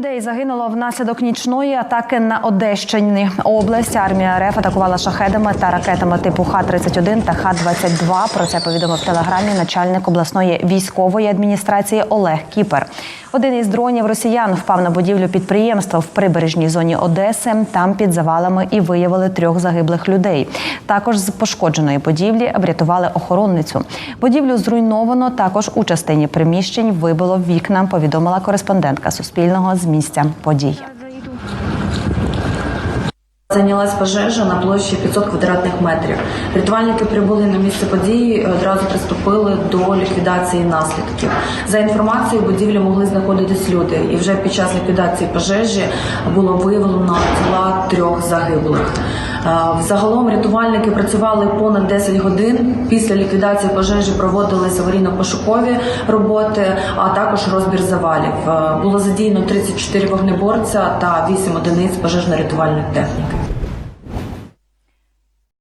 людей загинуло внаслідок нічної атаки на Одещині. Область армія РФ атакувала шахедами та ракетами типу Х-31 та Х-22. Про це повідомив в телеграмі начальник обласної військової адміністрації Олег Кіпер. Один із дронів росіян впав на будівлю підприємства в прибережній зоні Одеси. Там під завалами і виявили трьох загиблих людей. Також з пошкодженої будівлі врятували охоронницю. Будівлю зруйновано. Також у частині приміщень вибило вікна. Повідомила кореспондентка Суспільного з місця подій. Зайнялась пожежа на площі 500 квадратних метрів. Рятувальники прибули на місце події і одразу приступили до ліквідації наслідків. За інформацією, будівлі могли знаходитись люди, і вже під час ліквідації пожежі було виявлено тіла трьох загиблих. Е, Загалом рятувальники працювали понад 10 годин. Після ліквідації пожежі проводились аварійно-пошукові роботи, а також розбір завалів. Е, Було задіяно 34 вогнеборця та 8 одиниць пожежно-рятувальної техніки.